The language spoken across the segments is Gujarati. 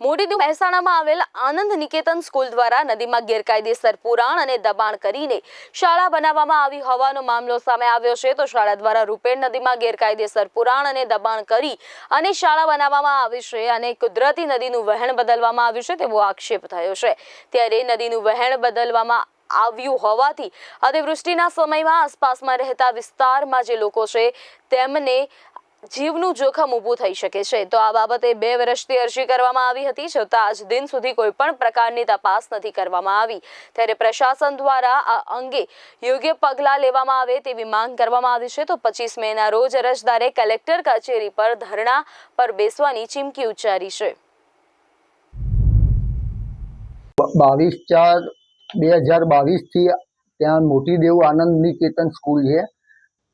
મોટી મહેસાણામાં આવેલ આનંદ નિકેતન સ્કૂલ દ્વારા નદીમાં ગેરકાયદેસર પુરાણ અને દબાણ કરીને શાળા બનાવવામાં આવી હોવાનો મામલો સામે આવ્યો છે. તો શાળા દ્વારા રૂપેણ નદીમાં ગેરકાયદેસર પુરાણ અને દબાણ કરી અને શાળા બનાવવામાં આવી છે અને કુદરતી નદીનું વહેણ બદલવામાં આવ્યું છે તેવો આક્ષેપ થયો છે. ત્યારે નદીનું વહેણ બદલવામાં આવ્યું હોવાથી અતિવૃષ્ટિના સમયમાં આસપાસમાં રહેતા વિસ્તારમાં જે લોકો છે તેમને જીવનું જોખમ ઊભું થઈ શકે છે. તો આ બાબતે બે વર્ષથી અરજી કરવામાં આવી હતી. છતાં આજ દિન સુધી કોઈ પણ પ્રકારની તપાસ નથી કરવામાં આવી. ત્યારે પ્રશાસન દ્વારા આ અંગે યોગ્ય પગલાં લેવામાં આવે તેવી માંગ કરવામાં આવી છે. તો પચીસ મેના રોજ અરજદારે કલેક્ટર કચેરી પર ધરણા પર બેસવાની ચીમકી ઉચ્ચારી છે. બાવીસ ચાર બે હજાર બાવીસથી ત્યાં મોટી દેવ આનંદ નિકેતન સ્કૂલ છે.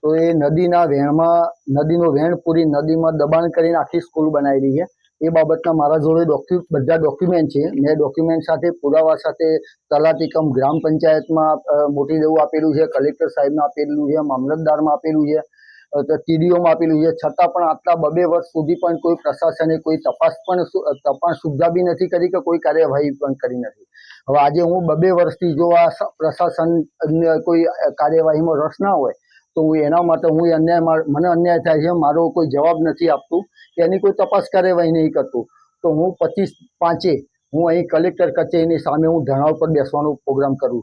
તો એ નદીના વહેણમાં નદીનો વહેણ પૂરી નદીમાં દબાણ કરીને આખી સ્કૂલ બનાવેલી છે. એ બાબતના મારા જોડે ડોક્યુ બધા ડોક્યુમેન્ટ છે. મેં ડોક્યુમેન્ટ સાથે, પુરાવા સાથે, તલાટીકમ ગ્રામ પંચાયતમાં મોટી દેવું આપેલું છે, કલેક્ટર સાહેબને આપેલું છે, મામલતદારમાં આપેલું છે ટીડીઓમાં આપેલું છે. છતાં પણ આટલા બબે વર્ષ સુધી પણ કોઈ પ્રશાસને કોઈ તપાસ પણ તપાસ સુવિધા બી નથી કરી કે કોઈ કાર્યવાહી પણ કરી નથી. હવે આજે હું બબે વર્ષથી જો આ પ્રશાસન કોઈ કાર્યવાહીમાં રસ ના હોય તો હું એના માટે હું અન્યાય મને અન્યાય થાય છે, મારો કોઈ જવાબ નથી આપતું કે એની કોઈ તપાસ કાર્યવાહી નહીં કરતું. તો હું પચીસ પાંચે હું અહીં કલેક્ટર કચેરીની સામે હું ધરણા ઉપર બેસવાનો પ્રોગ્રામ કરું